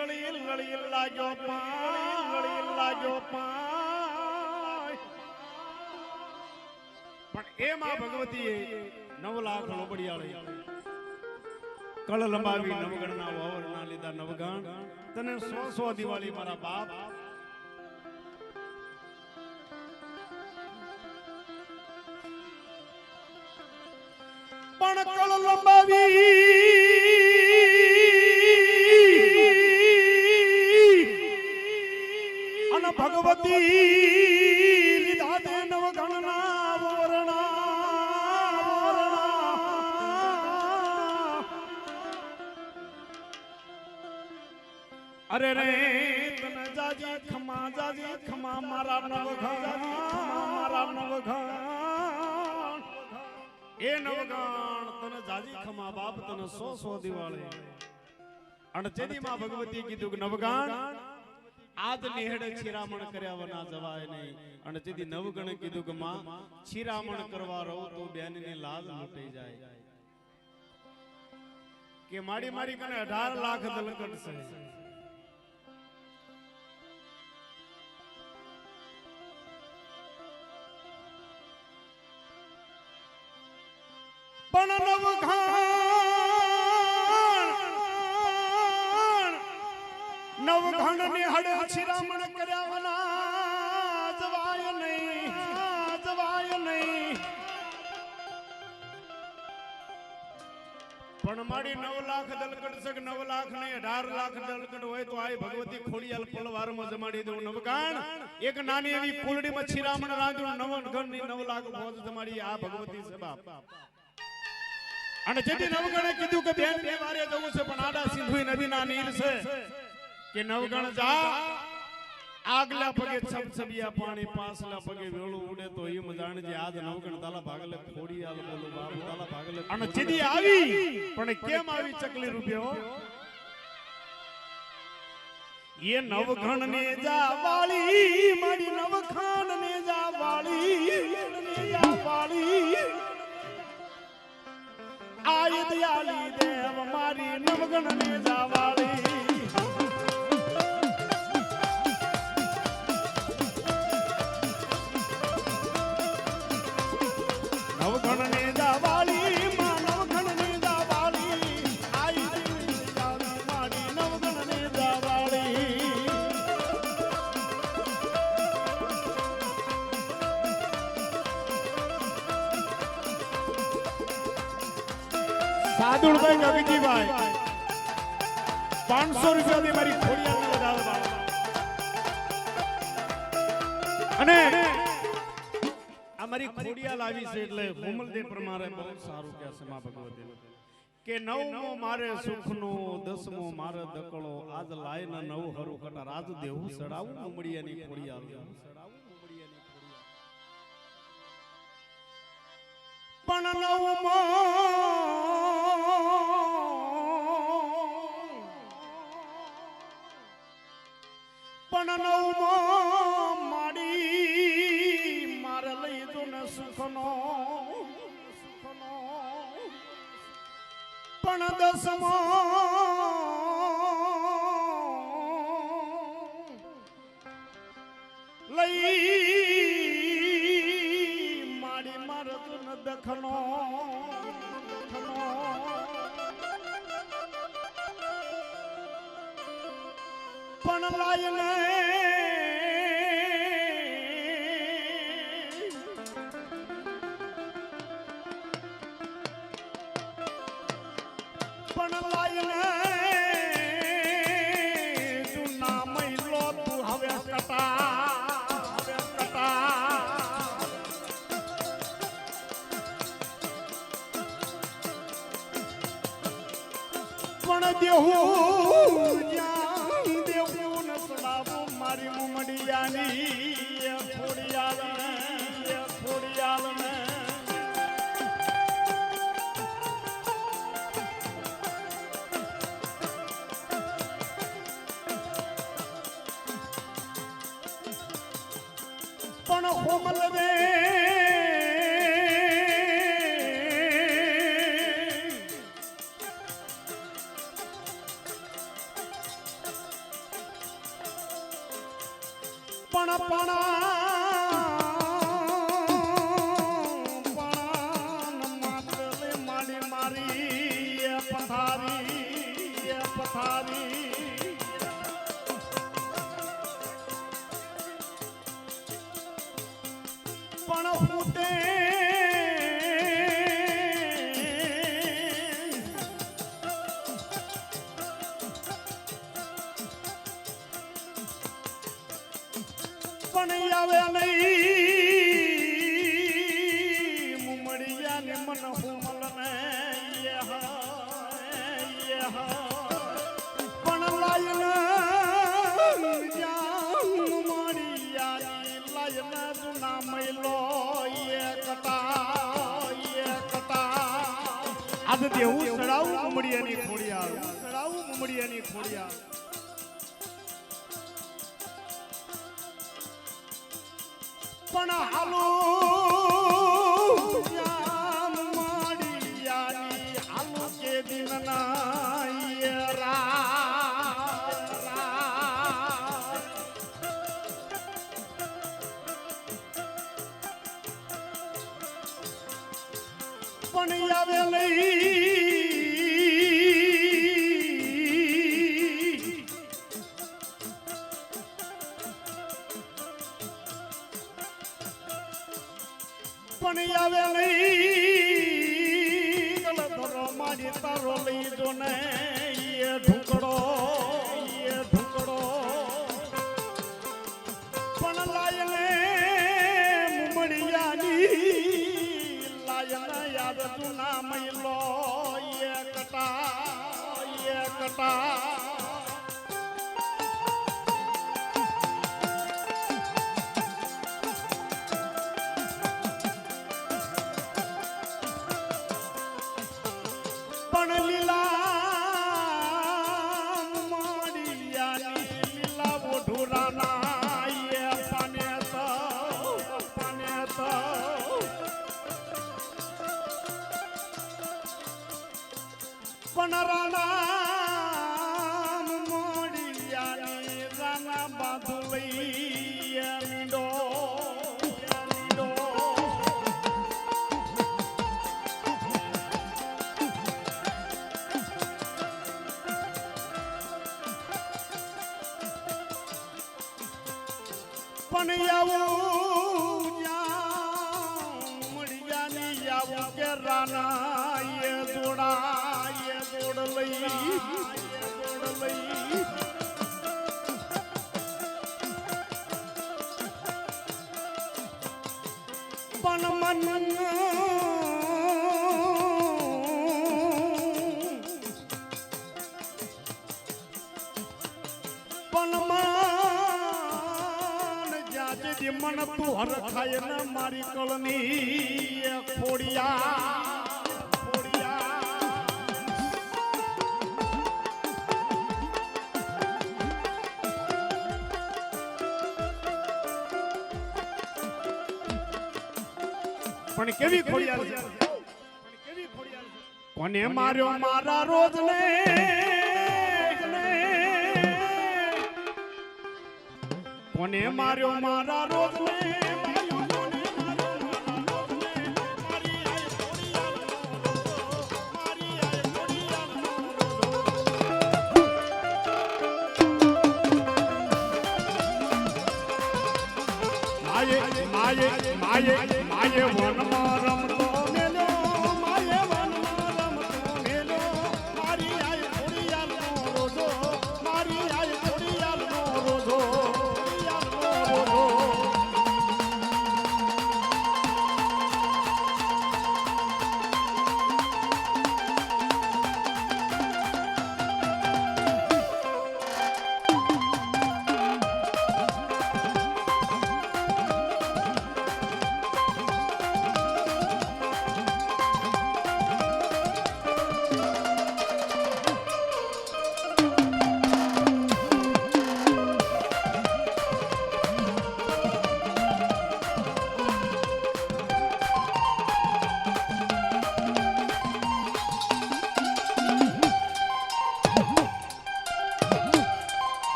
લળી લળી લાગ્યો પાય લળી લાગ્યો પાય પણ એમાં ભગવતીએ નવ લાખ લોબડિયાળી કળ લંબાવી નવગણના વાવરના લીધા નવગણ તને સો સો દિવાળી મારા બાપ પણ કળ લંબાવી ભગવતી લીધા તે નવગણના વરણા. અરે રે, તને જાજી, ખમા જાજી, ખમા મારા નવઘણ મારા નવઘણ એ નવગણ તને જાજી, ખમા બાપ તને સો સો દિવાળી. અને જેની માં ભગવતી કીધું કે નવગણ આજ નિહેડે ચિરામણ કર્યા વના જવાય નહીં અને તેથી નવગણે કીધું કે માં ચિરામણ કરવા રહો તો બેનની લાજ લૂંટાઈ જાય. કે મારી મારી કને 18 લાખ દલકટ છે. પણ નવઘાણ નવઘણ ને હડે શિરામણ કર્યા જવાય નહીં જવાય નહીં. પણ મારી નવ લાખ દલકડ કે નવ લાખ નહીં, અઢાર લાખ દલકડ હોય તો આ ભગવતી ખોડિયાલ પલવારમાં જમાડી દઉં નવગાણ, એક નાની એવી કુલડીમાં છીરામણ રાંધ્યું નવ ઘણની નવ લાખ ફોજ જમાડી આ ભગવતી બાપ. અને જેથી નવગણે કીધું કે બેન, બે વારે જવું છે, પણ આડા સિંધુઈ નદીના નીર છે. કે નવગણ જા. આગલા પગે છબછબિયા પાણી પાછલા પગે વેળું ઉડે તો એમ જાણજે આજ નવગણ તાલા ભાગલે ખોડી આલ બોલું બાબુ તાલા ભાગલે અને જેથી આવી. પણ કેમ આવી ચકલી રૂપિયો એ નવઘણ ને જા વાળી મારી નવખાન ને જા વાળી ને જા વાળી. આય દયાલી દેવ મારી નવગણ ને જાવાળી નવગણ સાદુળભાઈ ગગજીભાઈ પાંચસો રૂપિયાની મારી ખોડિયાની વધારવા અને આ મારી ખોડિયાલ આવી છે એટલે હુમલદેવ પ્રમાણે બહુ સારું કે છે મા ભગવતે. કે નવમો મારે સુખનો, દસમો મારે દકળો, આજ લાય ન નવ હરુ કટા રાજ દેવું સડાવું મુમડિયાની ખોડિયાલ. પણ નવમો નવમો માડી મારે લઈ જો ને સુખનો. પણ દસમો લઈ મારે જો ને દખનો. પણ ના દેવું દેવું ન સડાવું મારી મુમડિયાની પણ હોમલ રે પણ પણ પથારી પથારી. પણ આવે નહીં. મુમડિયા ને મન હુમલ ને પણ લાયન મુમડિયા લાયન જુના એકતા આજ દેવું સડાવું ઉમડિયાની ખોડિયા સડાવું ઉમડિયાની ખોડિયાર પણ હાલો પણ આવે લઈ ધરો મારી તારો લઈ જો ને એ ઢુકડો એ ઢુકડો પણ લાયને મુમડિયાની લાયને યાદ જુના કટા. રાણા બાંધુલઈ મીંડો મીંડો પણ આવું મળ્યાની આવું કે રાના એ જોડા એ લઈ જોડ લઈ પણ મન પણ મન જાજે મન તું હર થાય ને મારી કળની ખોડિયા પણ કેવી ખોડિયાર છે? કોને માર્યો મારા રોજ ને કોને માર્યો મારા રોજ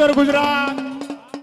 ઉત્તર ગુજરાત.